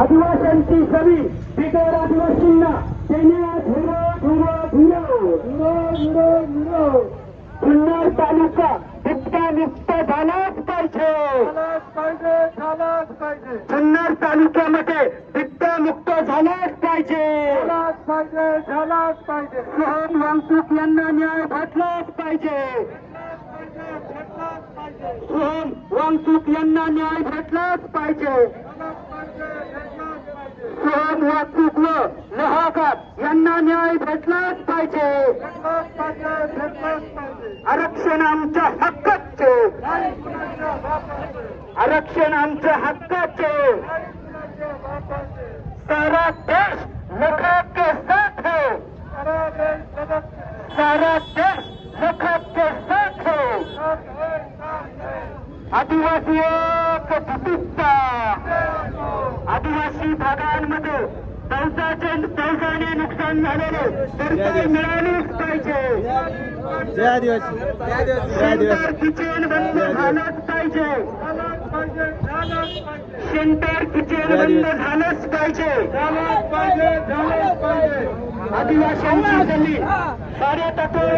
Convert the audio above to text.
आदिवासींची सवी बिगर आदिवासींना देण्यात धुरो धुरो धुरो. विरोध विरोध विरोध जुन्नर तालुका बिबट्या मुक्त झालाच पाहिजे. झालाच पाहिजे झालाच पाहिजे. जुन्नर तालुक्यामध्ये बिबट्या मुक्त झालाच पाहिजे. झालाच पाहिजे झालाच पाहिजे. सोहम वांगचूक यांना न्याय भेटलाच पाहिजे. सोहम वांगचूक यांना न्याय एकलाच पाहिजे. सोहन व कुग्व लोहाकर यांना न्याय भेटलाच पाहिजे. आरक्षण आमच्या हक्काचे. आरक्षण आमच्या हक्काचे. सारा देश लखा के साथ है. सारा देश लखा के साथ है. आदिवासी आदिवासी भागांमध्ये पावसाचे पावसाने नुकसान झालेले भरपाई मिळालीच पाहिजे. जय आदिवासी. आदिवासी. आदिवासी किचन बंद झालंच पाहिजे. सेंटर किचन बंद झालंच पाहिजे. जमीन साडे